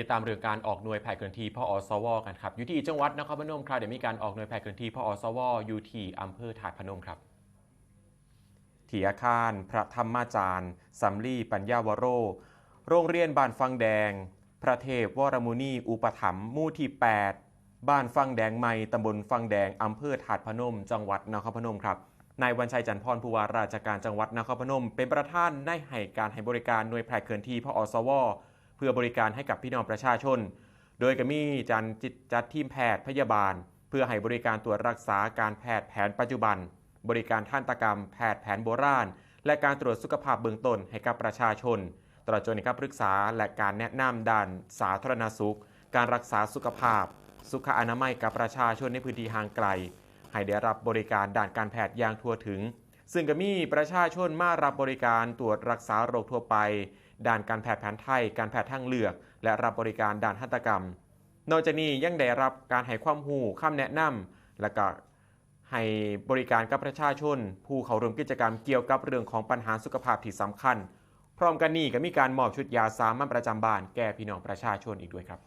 ติดตามเรื่องการออกหน่วยแผนเคลื่อนที่พอสวกันครับอยู่ที่จังหวัดนครพนมครับเดี๋ยวมีการออกหน่วยแผนเคลื่อนที่พอสวอยู่ที่อำเภอถาดพนมครับที่อาคารพระธรรมาจารย์สำลีปัญญาวโร โรงเรียนบ้านฟังแดง พระเทพวรมุนี อุปถัมภ์มู่ที่ 8 บ้านฟังแดงใหม่ตำบลฟังแดงอำเภอถาดพนม จังหวัดนครพนมครับนายวันชัยจันทร์พรผู้ว่าราชการจังหวัดนครพนม เป็นประธานได้ให้การให้บริการหน่วยแผนเคลื่อนที่พอสว เพื่อบริการให้กับพี่น้องประชาชน โดยก็มีจันจิตจัดทีมแพทย์พยาบาล เพื่อให้บริการตรวจรักษาการแพทย์แผนปัจจุบัน บริการท่านตกรรม แพทย์แผนโบราณ และการตรวจสุขภาพเบื้องต้นให้กับประชาชน ตลอดจนการปรึกษาและการแนะนำด้านสาธารณสุข การรักษาสุขภาพ สุขอนามัยกับประชาชนในพื้นที่ห่างไกล ให้ได้รับบริการด้านการแพทย์อย่างทั่วถึง ซึ่งก็มีประชาชนมารับบริการตรวจรักษาโรคทั่วไป ด้านการแพทย์แผนไทย การแพทย์ทางเลือก และรับบริการด้านหัตถกรรม นอกจากนี้ยังได้รับการให้ความรู้คำแนะนำและก็ให้บริการกับประชาชน ผู้เข้าร่วมกิจกรรมเกี่ยวกับเรื่องของปัญหาสุขภาพที่สำคัญ พร้อมกันนี้ก็มีการมอบชุดยาสามัญประจำบ้านแก่พี่น้องประชาชนอีกด้วยครับ